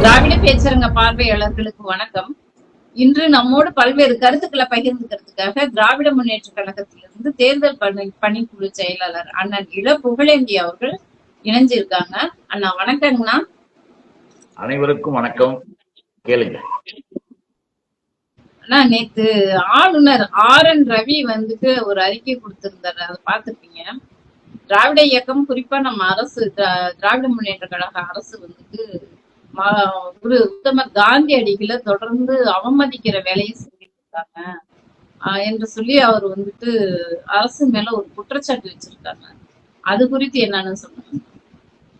திராவிட பேச்சரங்க பார்வையாளர்களுக்கு வணக்கம். இன்று நம்மோடு பல்வேறு கருத்துக்களை பகிர்ந்துக்கிறதுக்காக திராவிட முன்னேற்ற கழகத்திலிருந்து தேர்தல் பணி பணிக்குழு செயலாளர் அண்ணன் இள புகழேந்தி அவர்கள் இணைஞ்சிருக்காங்க. அண்ணா வணக்கங்கண்ணா. அனைவருக்கும் வணக்கம். கேளுங்க. அண்ணா நேத்து ஆளுநர் ஆர் என் ரவி வந்துட்டு ஒரு அறிக்கை கொடுத்திருந்தாரு. அதை பார்த்திருப்பீங்க. திராவிட இயக்கம் குறிப்பா நம்ம அரசு திரா- திராவிட முன்னேற்ற கழக அரசு வந்துட்டு ஒரு உத்தமர் காந்தியடிகளை தொடர்ந்து அவமதிக்கிற வேலையை செஞ்சுட்டு இருக்காங்க. என்று சொல்லி அவர் வந்துட்டு அரசு மேல ஒரு குற்றச்சாட்டு வச்சிருக்காங்க. அது குறித்து என்னன்னு சொல்லுங்க.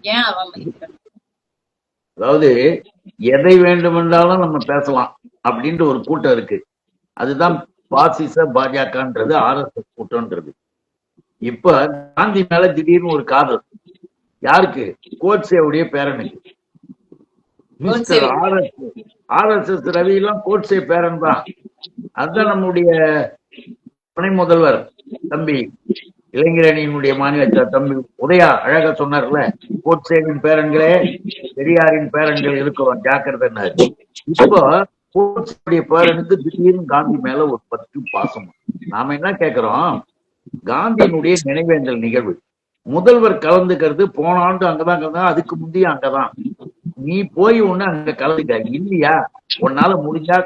ஏன் அவமதிக்கிறாங்க? அதாவது எதை வேண்டுமென்றாலும் நம்ம பேசலாம் அப்படின்ற ஒரு கூட்டம் இருக்கு. அதுதான் பாசிச பாஜகன்றது ஆர்எஸ்எஸ் கூட்டம்ன்றது. இப்ப காந்தி மேல திடீர்னு ஒரு காதல். யாருக்கு? கோட்சேவுடைய பேரனுக்கு. மிஸ்டர் ஆர்எஸ் ஆர்எஸ்எஸ் ரவி எல்லாம் கோட்சே பேரன் தான். அதுதான் நம்முடைய துணை முதல்வர் தம்பி இளைஞரணியினுடைய மாநில தம்பி உதயா அழகா சொன்னார்ல கோட்சேவின் பேரன்களே பெரியாரின் பேரன்கள் இருக்கிறோம் ஜாக்கிரதைன்னாரு இப்போ கோட்சேவுடைய பேரனுக்கு திடீர்னு காந்தி மேல ஒரு பத்து பாசம். நாம என்ன கேக்குறோம்? காந்தியினுடைய நினைவேந்தல் நிகழ்வு. முதல்வர் கலந்துக்கிறது போன ஆண்டு அங்கதான் கலந்தா அதுக்கு முந்தைய அங்கதான். நீ போய் ஒண்ணு அங்க கலந்துக்க. இல்லையா? உன்னால முடிஞ்சா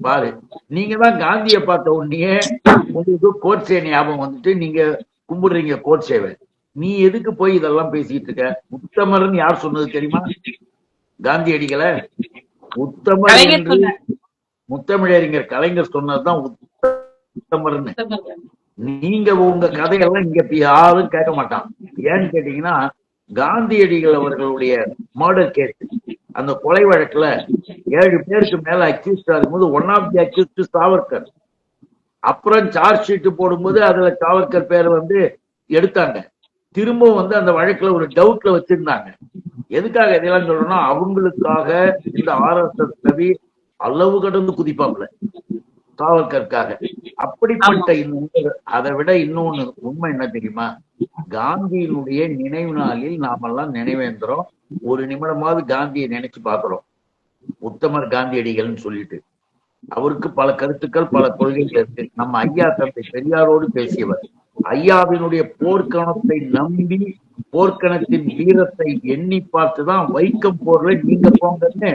பாரு. நீங்க தான் காந்திய பார்த்த உடனே உங்களுக்கு கோட்சே ஞாபகம் வந்துட்டு நீங்க கும்பிடுறீங்க கோட்சேவை நீ எதுக்கு போய் இதெல்லாம் பேசிட்டு இருக்க? உத்தமர்னு யார் சொன்னது தெரியுமா? காந்தியடிகளை உத்தமர் என்று. முத்தமிழறிஞர் கலைஞர் சொன்னதுதான் உத்தமர்னு. நீங்க உங்க கதையெல்லாம் இங்க யாரும் கேட்க மாட்டான் ஏன்னு கேட்டீங்கன்னா காந்தியடிகள் அவர்களுடைய மர்டர் கேஸ் அந்த கொலை வழக்குல ஏழு பேருக்கு மேல அக்யூஸ்ட் இருக்கும்போது one of the accused Savarkar. அப்புறம் சார்ஜ் ஷீட் போடும்போது அதுல சாவர்கர் பேர் வந்து எடுத்தாங்க. திரும்பவும் வந்து அந்த வழக்குல ஒரு டவுட்ல வச்சிருந்தாங்க. எதுக்காக இதெல்லாம் சொல்றோம்னா அவங்களுக்காக இந்த ஆர்எஸ்எஸ் ரவி அளவு கடந்து குதிப்பாப்ல சாவர்கருக்காக. அப்படிப்பட்ட உண்மை- அதை விட இன்னொன்னு உண்மை என்ன தெரியுமா? காந்தியினுடைய நினைவு நாளில் நாமெல்லாம் நினைவேந்துறோம். ஒரு நிமிடமாவது காந்தியை நினைச்சு பார்க்கிறோம். உத்தமர் காந்தியடிகள்னு சொல்லிட்டு. அவருக்கு பல கருத்துக்கள் பல கொள்கைகள் இருக்கு. நம்ம ஐயா தந்தை பெரியாரோடு பேசியவர். ஐயாவினுடைய போர்க்கணத்தை நம்பி போர்க்கணத்தின் வீரத்தை எண்ணி பார்த்துதான் வைக்கம் போர்ல நீங்க போங்கன்னு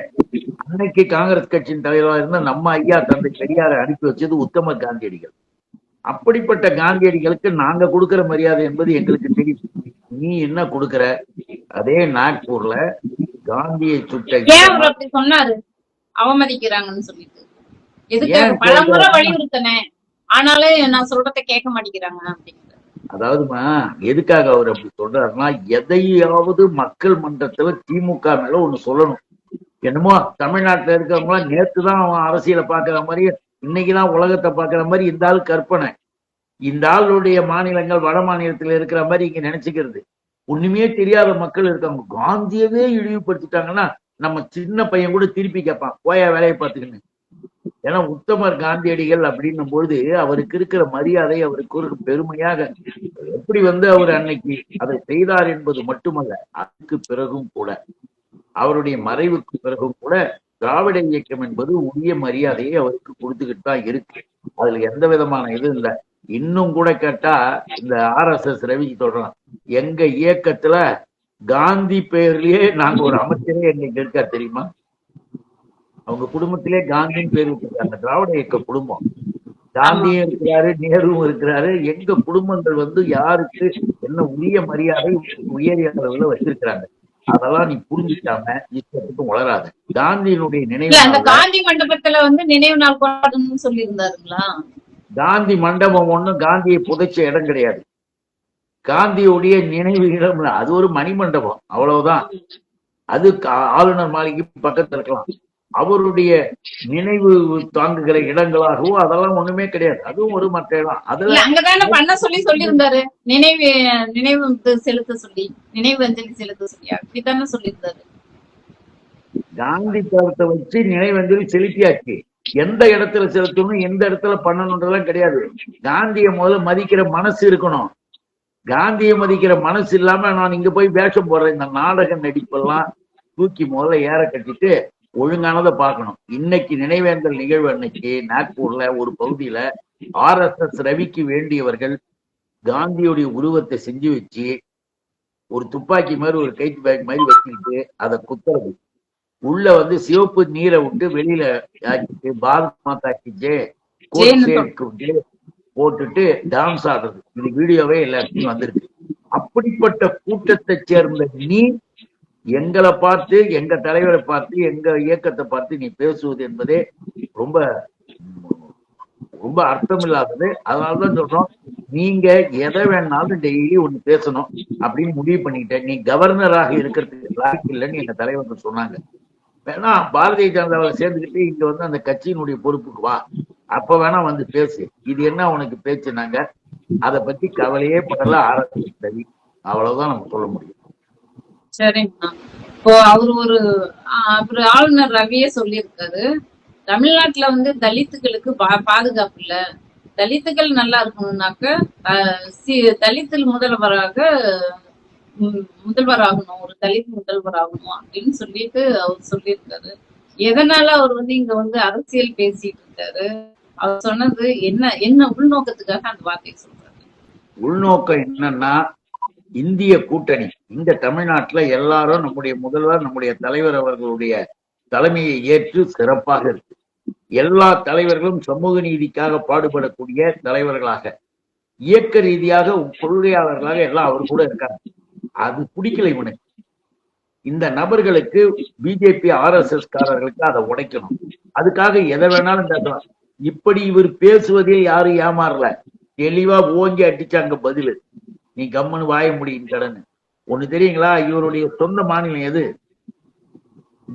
அன்னைக்கு காங்கிரஸ் கட்சியின் தலைவராக இருந்த நம்ம ஐயா தந்தை பெரியாரை அனுப்பி வச்சது உத்தம காந்தியடிகள். அப்படிப்பட்ட காந்தியடிகளுக்கு நாங்க கொடுக்கிற மரியாதை என்பது எங்களுக்கு தெரியும். நீ என்ன கொடுக்கிற? அதே நாக்பூர்ல காந்தியை சுட்ட அவமதிக்கிறாங்கன்னு சொல்லிட்டு. எதுக்கு? பலமுறை? வலியுறுத்தினேன். ஆனாலும் நான் சொல்றத கேட்க மாட்டேங்கிறாங்க அப்படின்னு அதாவதுமா எதுக்காக அவர் அப்படி சொல்றாருன்னா எதையாவது மக்கள் மன்றத்துல திமுக மேல ஒண்ணு சொல்லணும். என்னமோ தமிழ்நாட்டுல இருக்கிறவங்க நேத்து தான் அவன் அரசியலை பாக்குற மாதிரி இன்னைக்குதான் உலகத்தை பாக்குற மாதிரி இந்த ஆள் கற்பனை. இந்த ஆளுடைய மாநிலங்கள் வட மாநிலத்துல இருக்கிற மாதிரி இங்க நினைச்சுக்கிறது. ஒண்ணுமே தெரியாத மக்கள் இருக்காங்க. காந்தியவே இழிவுபடுத்திட்டாங்கன்னா நம்ம சின்ன பையன் கூட திருப்பி கேட்பான் போயா வேலையை பார்த்துக்கின்னு. ஏன்னா உத்தமர் காந்தியடிகள் அப்படின்னும் பொழுது அவருக்கு இருக்கிற மரியாதை அவருக்கு ஒரு பெருமையாக எப்படி வந்து அவர் அன்னைக்கு அதை செய்தார் என்பது மட்டுமல்ல அதுக்கு பிறகும் கூட அவருடைய மறைவுக்கு பிறகும் கூட திராவிட இயக்கம் என்பது உரிய மரியாதையை அவருக்கு கொடுத்துக்கிட்டு தான் இருக்கு. அதுல எந்த விதமான இது இல்லை. இன்னும் கூட கேட்டா இந்த ஆர் எஸ் எஸ் ரவிக்கு சொல்றான் எங்க இயக்கத்துல காந்தி பெயர்லயே நாங்க ஒரு அமைச்சரே எங்களுக்கு இருக்கா தெரியுமா? அவங்க குடும்பத்திலே காந்தின்னு பேர் வச்சிருக்காங்க. திராவிட இயக்க குடும்பம். காந்தியும் இருக்கிறாரு நேருவும் இருக்கிறாரு. எங்க குடும்பங்கள் வந்து யாருக்கு என்ன உரிய மரியாதை உயரிய அளவுல வச்சிருக்கிறாங்க. அதெல்லாம் நீ புரிஞ்சுக்காம இஷ்டத்துக்கும் வளராத காந்தியினுடைய நினைவு அந்த காந்தி மண்டபத்துல வந்து நினைவு நாள் கொண்டாடணும்னு சொல்லி இருந்தாருங்களா காந்தி மண்டபம் ஒண்ணும் காந்தியை புதைச்ச இடம் கிடையாது. காந்தியுடைய நினைவு இடம். அது ஒரு மணி மண்டபம் அவ்வளவுதான். அது ஆளுநர் மாளிகை பக்கத்துல இருக்கலாம். அவருடைய நினைவு தாங்குகிற இடங்களாகவோ அதெல்லாம் ஒண்ணுமே கிடையாது. அதுவும் ஒரு இடம் இல்ல அதுல அங்கதானே பண்ண சொல்லி சொல்லியிருந்தாரு. நினைவு நினைவு வந்து செலுத்த சொல்லி நினைவு அஞ்சலி செலுத்த சொல்லி அப்படித்தானே சொல்லியிருந்தாரு. காந்தி தரத்தை வச்சு நினைவஞ்சலி செலுத்தியாச்சு. எந்த இடத்துல செலுத்தணும் எந்த இடத்துல பண்ணணுன்றதெல்லாம் கிடையாது. காந்தியை முதல்ல மதிக்கிற மனசு இருக்கணும். காந்தியை மதிக்கிற மனசு இல்லாம நான் இங்க போய் வேஷம் போடுறேன். இந்த நாடக நடிப்பெல்லாம் தூக்கி முதல்ல ஏற கட்டிட்டு ஒழுங்கானதை பார்க்கணும். இன்னைக்கு நினைவேந்தல் நிகழ்வு அன்னைக்கு நாக்பூர்ல ஒரு பகுதியில ஆர் எஸ் எஸ் ரவிக்கு வேண்டியவர்கள் காந்தியுடைய உருவத்தை செஞ்சு வச்சு ஒரு துப்பாக்கி மாதிரி ஒரு கைட் பேக் மாதிரி வச்சுக்கிட்டு அதை குத்துறது. உள்ள வந்து சிவப்பு நீரை விட்டு வெளியில ஆக்கிட்டு பாரத் மாதா கி ஜெய் கோட் ஜெய்னு சேக்கு ஜெய் போட்டுட்டு டான்ஸ் ஆடுறது. இது வீடியோவே எல்லாத்தையும் வந்திருக்கு. அப்படிப்பட்ட கூட்டத்தை சேர்ந்த நீ எங்களை பார்த்து எங்க தலைவரை பார்த்து எங்க இயக்கத்தை பார்த்து நீ பேசுவது என்பதே ரொம்ப ரொம்ப அர்த்தம் இல்லாதது அதனாலதான் சொல்றோம் நீங்க எதை வேணாலும் டெய்லி ஒண்ணு பேசணும் அப்படின்னு முடிவு பண்ணிக்கிட்டேன். நீ கவர்னராக இருக்கிறதுக்கு லாக் இல்லைன்னு எங்க தலைவர்கள் சொன்னாங்க. வேணா பாரதிய ஜனதாவில் சேர்ந்துக்கிட்டு இங்க வந்து அந்த கட்சியினுடைய பொறுப்புக்கு வா. அப்ப வேணா வந்து பேசு. இது என்ன உனக்கு பேச்சுனாங்க? அதை பத்தி கவலையே படல ஆரம்பிச்சு சரி அவ்வளவுதான் நம்ம சொல்ல முடியும். சரிங்கண்ணா. இப்போ அவர் ஒரு அப்புறம் அவரு ஆளுநர் ரவியே சொல்லியிருக்காரு. தமிழ்நாட்டுல வந்து தலித்துகளுக்கு பா- பாதுகாப்பு இல்ல. தலித்துகள் நல்லா இருக்கணும்னாக்க தலித்தில் முதல்வராக முதல்வர் முதல்வராகணும். ஒரு தலித் முதல்வர் ஆகணும் அப்படின்னு சொல்லிட்டு அவர் சொல்லியிருக்காரு. எதனால அவர் வந்து இங்க வந்து அரசியல் பேசிட்டு இருக்காரு? அவர் சொன்னது என்ன என்ன உள்நோக்கத்துக்காக அந்த வார்த்தையை சொல்றாரு? உள்நோக்கம் என்னன்னா இந்திய கூட்டணி. இந்த தமிழ்நாட்டுல எல்லாரும் நம்முடைய முதல்வர் நம்முடைய தலைவர் அவர்களுடைய தலைமையை ஏற்று சிறப்பாக இருக்கு. எல்லா தலைவர்களும் சமூக நீதிக்காக பாடுபடக்கூடிய தலைவர்களாக இயக்க ரீதியாக கொள்கையாளர்களாக எல்லாம் அவர் கூட இருக்காங்க அது பிடிக்கல இவனுக்கு. இந்த நபர்களுக்கு பிஜேபி ஆர்எஸ்எஸ் காரர்களுக்கு அதை உடைக்கணும். அதுக்காக எதை வேணாலும் பேசலாம். இப்படி இவர் பேசுவதில் யாரும் ஏமாறல. தெளிவா ஓங்கி அடிச்சாங்க பதிலு. நீ கம்முன்னு வாய முடியும் கடன் ஒண்ணு தெரியுங்களா? இவருடைய சொந்த மாநிலம் எது?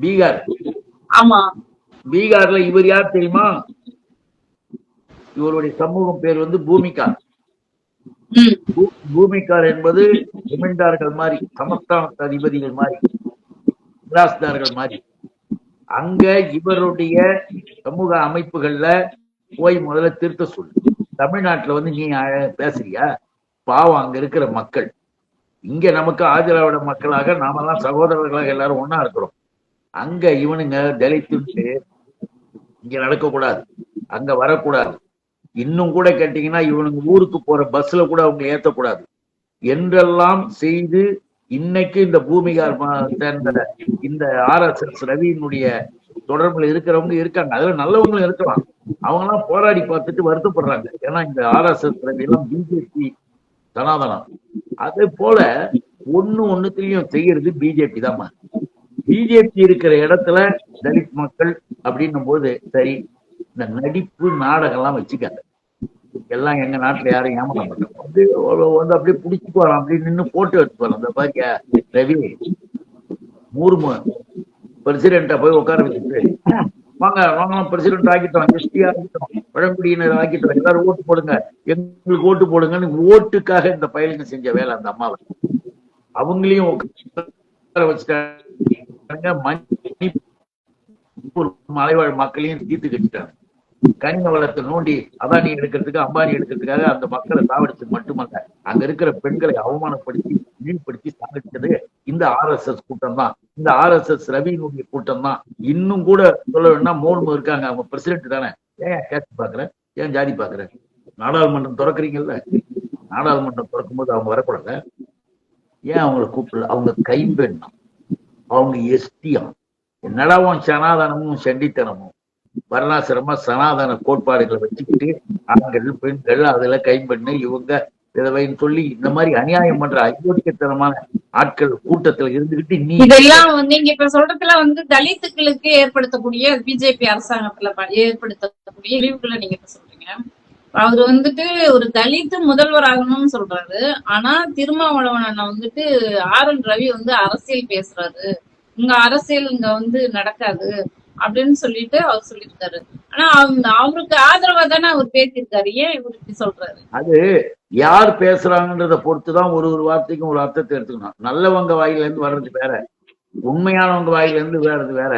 பீகார். ஆமா. பீகார்ல இவர் யார் தெரியுமா? இவருடைய சமூகம் பேர் வந்து பூமிகா ம். பூ- பூமிகார் என்பது ஜமீன்தார்கள் மாதிரி சமஸ்தான அதிபதிகள் மாதிரி மிராஸ்தார்கள் மாதிரி. அங்க இவருடைய சமூக அமைப்புகள்ல போய் முதல்ல திருத்த சொல்லு. தமிழ்நாட்டுல வந்து நீ பேசுறியா? பாவம் அங்க இருக்கிற மக்கள். இங்க நமக்கு ஆதிராவிட மக்களாக நாம எல்லாம் சகோதரர்களாக எல்லாரும் ஒண்ணா இருக்கிறோம். அங்க இவனுங்க தலித்துட்டு இங்க நடக்கக்கூடாது. அங்க வரக்கூடாது. இன்னும் கூட கேட்டீங்கன்னா இவனுங்க ஊருக்கு போற பஸ்ல கூட அவங்க ஏத்தக்கூடாது. என்றெல்லாம் செய்து இன்னைக்கு இந்த பூமிகார் மா- சேர்ந்த இந்த ஆர் எஸ் எஸ் ரவியினுடைய தொடர்புல இருக்கிறவங்க இருக்காங்க. அதுல நல்லவங்களும் இருக்கலாம். அவங்க எல்லாம் போராடி பார்த்துட்டு வருத்தப்படுறாங்க. ஏன்னா இந்த ஆர் எஸ் எஸ் ரவி எல்லாம் பிஜேபி சனாதனம் அதே போல ஒண்ணு ஒண்ணுத்திலையும் செய்யறது பிஜேபி தாம்மா பிஜேபி இருக்கிற இடத்துல தலித் மக்கள் அப்படின்னும் போது சரி இந்த நடிப்பு நாடகம் எல்லாம் வச்சுக்காங்க எல்லாம் எங்க நாட்டுல யாரும் ஏமாற மாட்டோம் வந்து வந்து அப்படியே புடிச்சுட்டு வரலாம் அப்படி நின்னு போட்டோ எடுத்து வரோம். இந்த பாக்கிய ரவி முர்மு பிரசிடென்ட்டா போய் உட்கார வச்சுட்டு வாங்க வாங்க பிரசிடென்ட் ஆக்கிட்டோம் எஸ்டி ஆக்கிட்டோம் பழங்குடியினர் ஆக்கிட்டோம். எல்லாரும் ஓட்டு போடுங்க. எங்களுக்கு ஓட்டு போடுங்கன்னு ஓட்டுக்காக இந்த பயலுங்க செஞ்ச வேலை அந்த அம்மாவை. அவங்களையும் வச்சுட்டாங்க. மலைவாழ் மக்களையும் தீர்த்து கட்டிட்டாங்க. கனிம வளத்தை நோண்டி அதானி எடுக்கிறதுக்கு அம்பானி எடுக்கிறதுக்காக அந்த மக்களை சாவடிச்சது மட்டுமல்ல அங்க இருக்கிற பெண்களை அவமானப்படுத்தி இழிவுபடுத்தி சாகடிச்சது இந்த ஆர் எஸ் எஸ் கூட்டம் தான் இந்த ஆர் எஸ் எஸ் ரவியினுடைய கூட்டம் தான் இன்னும் கூட சொல்ல வேணா மோர்மு இருக்காங்க. அவங்க பிரசிடென்ட் தானே. ஏன் கேட்டு பாக்குறேன் ஏன் ஜாதி பாக்குறேன் நாடாளுமன்றம் திறக்கிறீங்கல்ல? நாடாளுமன்றம் திறக்கும் போது அவங்க வரக்கூடாது? ஏன் அவங்கள கூப்பிடல? அவங்க கைம்பெண்ணா? அவங்க எஸ்டியா? என்னடா உன் சனாதனமும் சண்டித்தனமும்? வர்ணாசிரம சனாதன கோட்பாடுகளை வச்சுக்கிட்டு ஆண்கள் பெண்கள் அதுல கைம்பெண்ணு இவங்க விதவைன்னு சொல்லி இந்த மாதிரி அநியாயம் பண்ற அயோக்கியத்தனமான ஆட்கள் கூட்டத்துல இருந்துகிட்டு நீ இதெல்லாம் வந்து நீங்க இப்ப சொல்றதுல வந்து தலித்துக்களுக்கு ஏற்படுத்தக்கூடிய பிஜேபி அரசாங்கத்துல ஏற்படுத்தக்கூடிய இழிவுகளை நீங்க இப்ப சொல்றீங்க. அவர் வந்துட்டு ஒரு தலித்து முதல்வர் ஆகணும்னு சொல்றாரு. ஆனா திருமாவளவன் அண்ணா வந்துட்டு ஆர் என் ரவி வந்து அரசியல் பேசுறாரு. இங்க அரசியல் இங்க வந்து நடக்காது அப்படின்னு சொல்லிட்டு அவர் சொல்லியிருக்காரு. ஆனா அவங்க அவருக்கு ஆதரவா தானே அவர் பேசியிருக்காரு. ஏன் இவர் இப்படி சொல்றாரு? அது யார் பேசுறாங்கன்றத பொறுத்துதான் ஒரு ஒரு வார்த்தைக்கும் ஒரு அர்த்தத்தை எடுத்துக்கணும். நல்லவங்க வாயில இருந்து வர்றது வேற உண்மையானவங்க வாயில இருந்து வர்றது வேற.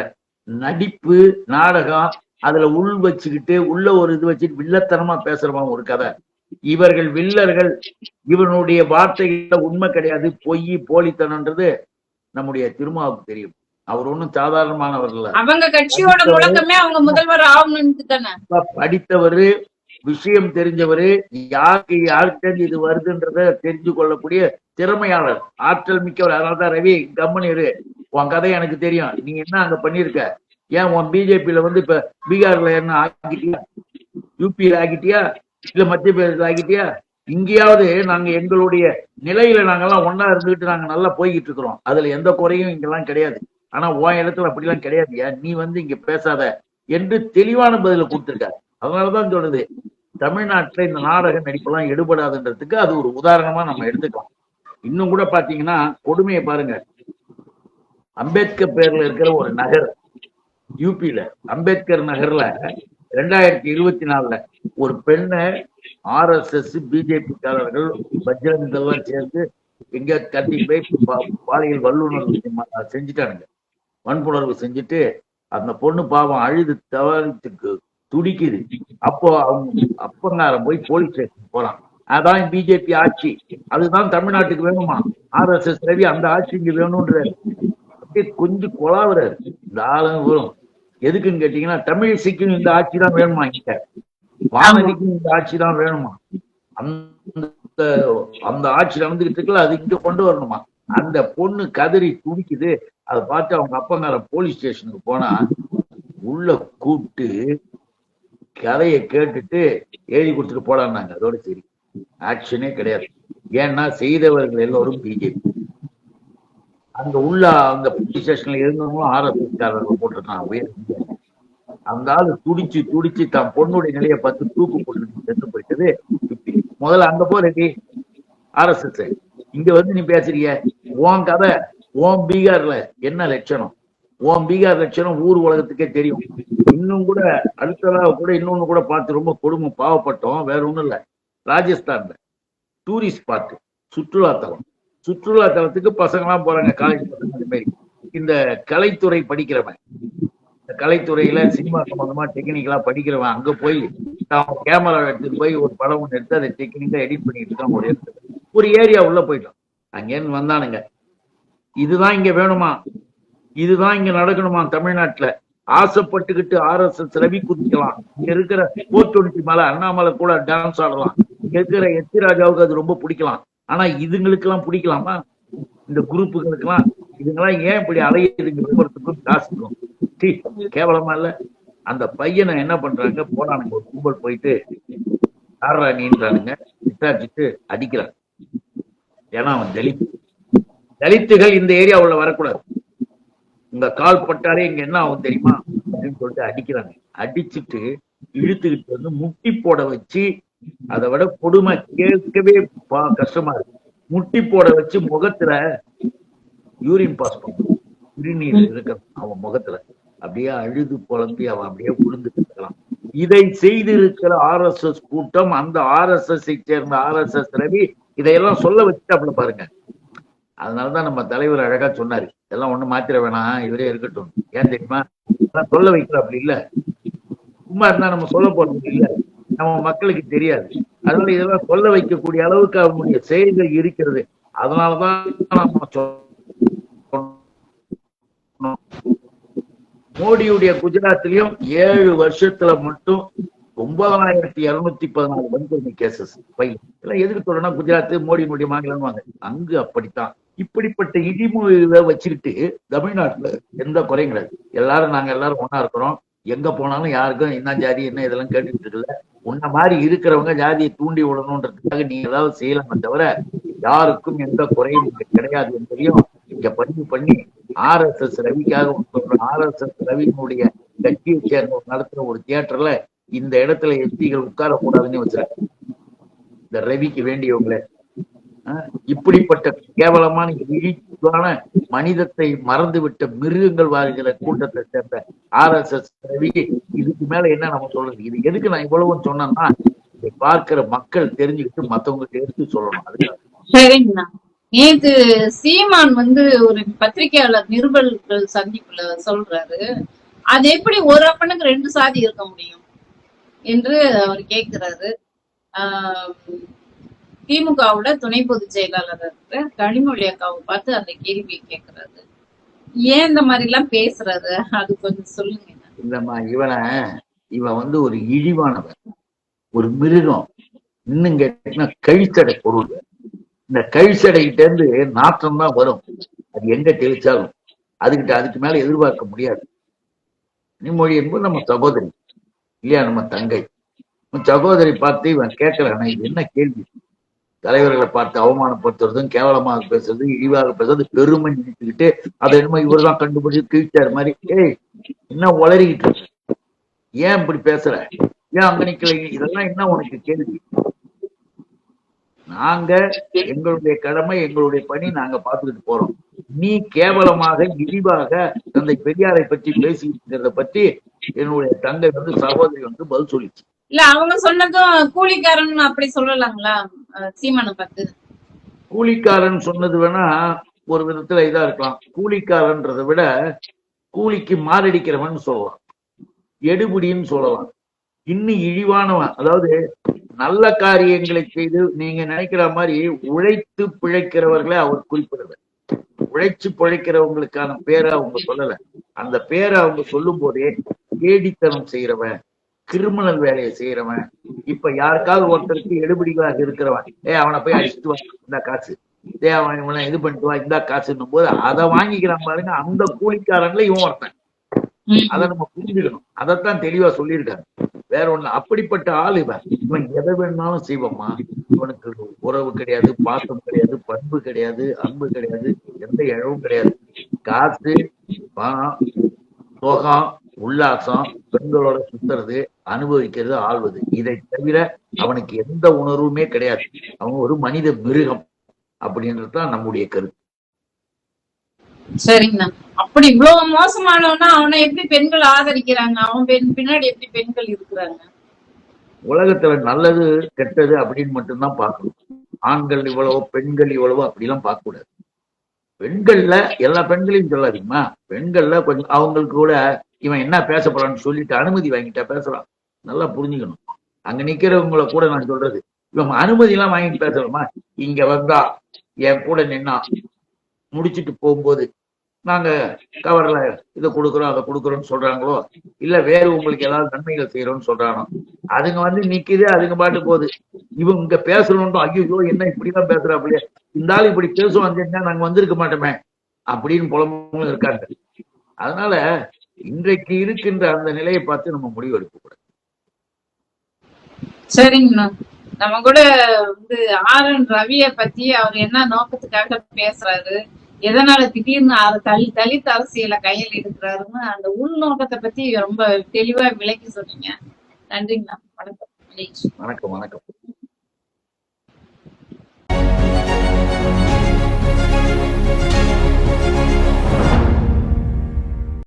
நடிப்பு நாடகம் அதுல உள் வச்சுக்கிட்டு உள்ள ஒரு இது வச்சுட்டு வில்லத்தனமா பேசுறவன் ஒரு கதை. இவர்கள் வில்லர்கள் இவனுடைய வார்த்தைகள்ல உண்மை கிடையாது பொய் போலித்தனம்ன்றது நம்முடைய திருமாவுக்கு தெரியும். அவர் ஒண்ணும் சாதாரணமானவர் இல்ல அவங்க கட்சியோட முழக்கமே அவங்க முதல்வர் ஆகணும்னு தானே படித்தவரு விஷயம் தெரிஞ்சவரு யாருக்கு இருந்து இது வருதுன்றத தெரிஞ்சு கொள்ளக்கூடிய திறமையாளர் ஆற்றல் மிக்கவர். அதனாலதான் ரவி கம்மன் இரு. உன் கதை எனக்கு தெரியும். நீ என்ன அங்க பண்ணிருக்க? ஏன் உன் பிஜேபியில வந்து இப்ப பீகார்ல என்ன ஆக்கிட்டியா? யூபியில ஆக்கிட்டியா? இல்ல மத்திய பிரதேசத்துல ஆக்கிட்டியா? இங்கேயாவது நாங்க எங்களுடைய நிலையில நாங்கெல்லாம் ஒண்ணா இருந்துகிட்டு நாங்க நல்லா போய்கிட்டு இருக்கிறோம். அதுல எந்த குறையும் இங்கெல்லாம் கிடையாது. ஆனா உன் இடத்துல அப்படிலாம் கிடையாதுயா நீ வந்து இங்க பேசாத. என்று தெளிவான பதில கொடுத்திருக்காரு. அதனாலதான் சொல்லுது தமிழ்நாட்டுல இந்த நாடக நடிப்பெல்லாம் எடுபடாதுன்றதுக்கு அது ஒரு உதாரணமா நம்ம எடுத்துக்கலாம். இன்னும் கூட பாத்தீங்கன்னா கொடுமையை பாருங்க. அம்பேத்கர் பேர்ல இருக்கிற ஒரு நகர் யூபியில அம்பேத்கர் நகர்ல ரெண்டாயிரத்தி இருபத்தி நாலுல ஒரு பெண்ணை ஆர் எஸ் எஸ் பிஜேபிக்காரர்கள் பஜ்ரங் சேர்ந்து எங்க கட்டி போய் பாலியல் வல்லுநர் செஞ்சுட்டானுங்க. வன்புணர்வு செஞ்சுட்டு அந்த பொண்ணு பாவம் அழுது தவறுத்துக்கு துடிக்குது. அப்போ அவங்க அப்பங்காரன் போய் போலீஸ் ஸ்டேஷன் போறான். அதான் பிஜேபி ஆட்சி. அதுதான் தமிழ்நாட்டுக்கு வேணுமா? ஆர் எஸ் எஸ் ரவி அந்த ஆட்சி இங்க வேணும்ன்ற அப்படியே கொஞ்சம் கொலாவுறாரு இந்த ஆளுங்க வரும் எதுக்குன்னு கேட்டீங்கன்னா தமிழிசைக்கும் இந்த ஆட்சி தான் வேணுமா இங்க? வானதிக்கும் இந்த ஆட்சி தான் வேணுமா? அந்த அந்த ஆட்சி நடந்துகிட்டு இருக்குல்ல அது இங்க கொண்டு வரணுமா? அந்த பொண்ணு கதறி துடிக்குது அதை பார்த்து அவங்க அப்பங்கார போலீஸ் ஸ்டேஷனுக்கு போனா உள்ள கூப்பிட்டு கதையை கேட்டுட்டு எழுதி கொடுத்துட்டு போடான்னாங்க அதோட சரி. ஆக்ஷனே கிடையாது. ஏன்னா செய்தவர்கள் எல்லோரும் பிஜேபி. அங்க உள்ள அந்த போலீஸ் ஸ்டேஷன்ல இருந்தவங்களும் ஆர்எஸ்எஸ் காரர்கள் உயர் அந்த ஆளு துடிச்சு துடிச்சு தான் பொண்ணுடைய நிலையை பார்த்து தூக்கு போட்டு சென்று போயிட்டது. முதல்ல அங்க போ ரெடி ஆர்எஸ்எஸ். இங்க வந்து நீ பேசுறீங்க உன் கதை ஓம் பீகார்ல என்ன லட்சணம்? ஓம் பீகார் லட்சணம் ஊர் உலகத்துக்கே தெரியும். இன்னும் கூட அடுத்ததாக கூட இன்னொன்னு கூட பார்த்து ரொம்ப கொடுமை பாவப்பட்டோம் வேற ஒன்றும் இல்லை. ராஜஸ்தான்ல டூரிஸ்ட் ஸ்பாட் சுற்றுலாத்தலம் சுற்றுலாத்தலத்துக்கு பசங்கலாம் போறாங்க காலேஜ் பசங்க அந்த மாதிரி. இந்த கலைத்துறை படிக்கிறவன். இந்த கலைத்துறையில சினிமா சம்பந்தமா டெக்னிக்கலா படிக்கிறவன் அங்க போய் அவன் கேமரா எடுத்துட்டு போய் ஒரு படம் ஒன்று எடுத்து அதை டெக்னிக்கா எடிட் பண்ணிட்டு இருக்கான் ஒரு இடத்துல. ஒரு ஏரியா உள்ள போயிட்டான். அங்கேருந்து வந்தானுங்க. இதுதான் இங்க வேணுமா? இதுதான் இங்க நடக்கணுமா தமிழ்நாட்டுல? ஆசைப்பட்டுக்கிட்டு ஆர்எஸ்எஸ் ரவி குதிக்கலாம். இங்க இருக்கிற போர் டுவெண்ட்டி மேல அண்ணாமலை கூட டான்ஸ் ஆடலாம். இங்க இருக்கிற எத்தி ராஜாவுக்கு அது ரொம்ப பிடிக்கலாம். ஆனா இதுங்களுக்கு எல்லாம் பிடிக்கலாமா? இந்த குரூப்புகளுக்கு எல்லாம் இதுங்கெல்லாம் ஏன் இப்படி அலையுதுங்க விரும்புறதுக்கும் காசுக்கும் சீ, கேவலமா இல்ல. அந்த பையனை என்ன பண்றாங்க? போனானுங்க. ஒரு கும்பல் போயிட்டு ஆடுறா நீன்றானுங்க? விசாரிச்சுட்டு அடிக்கிறான். ஏன்னா அவன் தலித். தலித்துகள் இந்த ஏரியா உள்ள வரக்கூடாது. உங்க கால் பட்டாலே இங்க என்ன ஆகும் தெரியுமா? அப்படின்னு சொல்லிட்டு அடிக்கிறாங்க. அடிச்சுட்டு இழுத்துக்கிட்டு வந்து முட்டி போட வச்சு அதை விட கொடுமை கேட்கவே பா- கஷ்டமா இருக்கு. முட்டி போட வச்சு முகத்துல யூரின் பாஸ் பண்ணும் சிறுநீர் இருக்க அவன் முகத்துல. அப்படியே அழுது புலம்பி அவன் அப்படியே விழுந்துட்டு இருக்கலாம். இதை செய்திருக்கிற ஆர் எஸ் எஸ் கூட்டம் அந்த ஆர் எஸ் எஸ் சேர்ந்த ஆர் எஸ் எஸ் ரவி இதையெல்லாம் சொல்ல வச்சுட்டாப்புல பாருங்க. அதனாலதான் நம்ம தலைவர் அழகா சொன்னாரு. இதெல்லாம் ஒண்ணும் மாத்திர வேணாம் இவரே இருக்கட்டும். ஏன் தெரியுமா? இதெல்லாம் சொல்ல வைக்கிற அப்படி இல்ல. சும்மா இருந்தா நம்ம சொல்ல போறது இல்ல. நம்ம மக்களுக்கு தெரியாது. அதனால இதெல்லாம் சொல்ல வைக்கக்கூடிய அளவுக்கு அவங்களுடைய செயல்கள் இருக்கிறது. அதனாலதான் நம்ம. மோடியுடைய குஜராத்லயும் ஏழு வருஷத்துல மட்டும் ஒன்பதாயிரத்தி இருநூத்தி பதினாலு வன்கொடுமை கேசஸ் ஃபைல் இதெல்லாம் எதுக்கு சொல்றேன்னா குஜராத் மோடியினுடைய மாநிலம்வாங்க அங்கு அப்படித்தான். இப்படிப்பட்ட இடிமொழிகளை வச்சுக்கிட்டு தமிழ்நாட்டுல எந்த குறையும் கிடையாது. எல்லாரும் நாங்க எல்லாரும் ஒண்ணா இருக்கிறோம். எங்க போனாலும் யாருக்கும் என்ன ஜாதி என்ன இதெல்லாம் கேட்டுக்கிட்டு இருக்குல்ல உன்ன மாதிரி இருக்கிறவங்க ஜாதியை தூண்டி விடணுன்றதுக்காக நீ ஏதாவது செய்யலாமே தவிர யாருக்கும் எந்த குறையும் கிடையாது என்பதையும் இங்க பதிவு பண்ணி ஆர் எஸ் எஸ் ரவிக்காக ஆர் எஸ் எஸ் ரவியினுடைய கட்சியை சேர்ந்தவர் நடத்துற ஒரு தியேட்டர்ல இந்த இடத்துல எஸ்பிகள் உட்காரக்கூடாதுன்னு வச்சிருக்க இந்த ரவிக்கு வேண்டியவங்களே. இப்படிப்பட்ட கேவலமான இழிவான மனிதத்தை மறந்துவிட்ட மிருகங்கள் வாழ்கிற கூட்டத்தை சேர்ந்த ஆர் எஸ் எஸ் ரவி இதுக்கு மேல என்ன நம்ம சொல்றது இது எதுக்கு நான் இவ்வளவு சொன்னேன்னா இதை பார்க்கிற மக்கள் தெரிஞ்சுக்கிட்டு மத்தவங்களுக்கு எடுத்து சொல்லணும். அதுக்காக சரிங்கண்ணா. நேத்து சீமான் வந்து ஒரு பத்திரிகையாளர் நிருபர்கள் சந்திப்புல சொல்றாரு. அது எப்படி ஒரு அப்பனுக்கு ரெண்டு சாதி இருக்க முடியும் என்று அவர் கேட்கிறாரு ஆஹ் திமுகவோட துணை பொதுச் செயலாளர் இருக்கிற கனிமொழி அக்காவை பார்த்து அந்த கேள்வியை கேட்கிறாரு ஏன் இந்த மாதிரி எல்லாம் பேசுறாரு? அது கொஞ்சம் சொல்லுங்க. இல்லம்மா இவனை இவன் வந்து ஒரு இழிவானவன். ஒரு மிருகம். இன்னும் கேட்டீங்கன்னா கழித்தடை பொருள். இந்த கழிச்சடைகிட்ட இருந்து நாற்றம் தான் வரும். அது எங்க தெளிச்சாலும். அதுகிட்ட அதுக்கு மேல எதிர்பார்க்க முடியாது. கனிமொழி என்பது நம்ம சகோதரி இல்லையா நம்ம தங்கை. உன் சகோதரி பார்த்து இவன் கேட்கிறான் இது என்ன கேள்வி? தலைவர்களை பார்த்து அவமானப்படுத்துறதும் கேவலமாக பேசுறது இழிவாக பேசுறது பெருமை நினைச்சுக்கிட்டு அதை என்னமோ இவர் தான் கண்டுபிடிச்சு கிழிச்சார் மாதிரி. ஏய் என்ன உளறிக்கிட்டு ஏன் இப்படி பேசுற? ஏன் அங்க நிக்கல இதெல்லாம் என்ன உனக்கு கேள்வி? நாங்க எங்களுடைய கடமை எங்களுடைய பணி நாங்க பார்த்துக்கிட்டு போறோம். நீ கேவலமாக இழிவாக தந்தை பெரியாரை பற்றி பேசிக்கிறத பத்தி என்னுடைய தங்கை வந்து சகோதரி வந்து பதில் சொல்லிச்சு. இல்ல அவங்க சொன்னதும் கூலிக்காரன் அப்படி சொல்லலாங்களா? சீமானை பார்த்து. கூலிக்காரன் சொன்னது வேணா ஒரு விதத்துல இதா இருக்கலாம். கூலிக்காரன்றதை விட கூலிக்கு மாரடிக்கிறவன் சொல்லலாம் எடுபிடின்னு சொல்லலாம். இன்னும் இழிவானவன் அதாவது நல்ல காரியங்களை செய்து நீங்க நினைக்கிற மாதிரி உழைத்து பிழைக்கிறவர்களை அவர் குறிப்பிடல. உழைச்சு பிழைக்கிறவங்களுக்கான பேரை அவங்க சொல்லல. அந்த பேரை அவங்க சொல்லும் போதே கேடித்தனம் செய்யறவன் கிரிமினல் வேலையை செய்யறவன் இப்ப யாருக்காவது ஒருத்தருக்கு எடுபிடிகளாக இருக்கிறவன் ஏ அவனை போய் அடிச்சுட்டு வா இந்த காசு. ஏ அவன் இவனை இது பண்ணிட்டு வா இந்த காசுன்னும் போது அதை வாங்கிக்கிறான் பாருங்க அந்த கூலிக்காரன்ல இவன் ஒருத்தன். அதை நம்ம புரிஞ்சுக்கணும். அதைத்தான் தெளிவா சொல்லியிருக்காங்க வேற ஒண்ணு அப்படிப்பட்ட ஆள் இவன். இவன் எதை வேணாலும் செய்வோமா இவனுக்கு உறவு கிடையாது பாசம் கிடையாது பண்பு கிடையாது அன்பு கிடையாது எந்த இழவும் கிடையாது. காசு பணம் சோகம் உல்லாசம் பெண்களோட சுத்துறது அனுபவிக்கிறது ஆள்வது. இதை தவிர அவனுக்கு எந்த உணர்வுமே கிடையாது. அவன் ஒரு மனித மிருகம் அப்படின்றதுதான் நம்முடைய கருத்து. சரிங்கண்ணா அப்படி இவ்வளவு மோசமானவனா அவனை எப்படி பெண்கள் ஆதரிக்கிறாங்க? அவன் பெண் பின்னாடி எப்படி பெண்கள் இருக்கிறாங்க? உலகத்துல நல்லது கெட்டது அப்படின்னு மட்டும்தான் பார்க்கணும். ஆண்கள் இவ்வளவோ பெண்கள் இவ்வளவோ அப்படிலாம் பார்க்க கூடாது பெண்கள்ல எல்லா பெண்களையும் சொல்லாதீங்கம்மா. பெண்கள்ல கொஞ்சம் அவங்களுக்கு கூட இவன் என்ன பேச போறான்னு சொல்லிட்டு அனுமதி வாங்கிட்டா பேசலாம். நல்லா புரிஞ்சுக்கணும். அங்க நிக்கிறவங்களை கூட நான் சொல்றது இவன் அனுமதி எல்லாம் வாங்கிட்டு பேசலாமா? இங்க வந்தா என் கூட நின்னா முடிச்சுட்டு போகும்போது நாங்க கவர்ல இதை கொடுக்குறோம் அதை கொடுக்குறோம்னு சொல்றாங்களோ? இல்ல வேற உங்களுக்கு ஏதாவது நன்மைகள் செய்யறோம்னு சொல்றானோ? அதுங்க வந்து நிக்குது அதுங்க பாட்டு போகுது. இவங்க இங்க பேசணும்னு ஐயோ என்ன இப்படிதான் பேசுறாப்புல இந்த ஆள் இப்படி பேசுவான் தெரிஞ்சா நாங்க வந்திருக்க மாட்டோமே? அப்படின்னு புலம்பும் இருக்காங்க. அதனால இன்றைக்கு இருக்கின்ற அந்த நிலையை பார்த்து நம்ம முடிவு எடுக்க கூடாது சரிங்கண்ணா நம்ம கூட வந்து ஆர் என் ரவிய பத்தி அவர் என்ன நோக்கத்துக்காக பேசுறாரு? எதனால திடீர்னு அது தலி தலித் அரசியல கையில் எடுக்கிறாருன்னு அந்த உள்நோக்கத்தை பத்தி ரொம்ப தெளிவா விளக்கி சொன்னீங்க. நன்றிங்கண்ணா. வணக்கம். வணக்கம் வணக்கம்.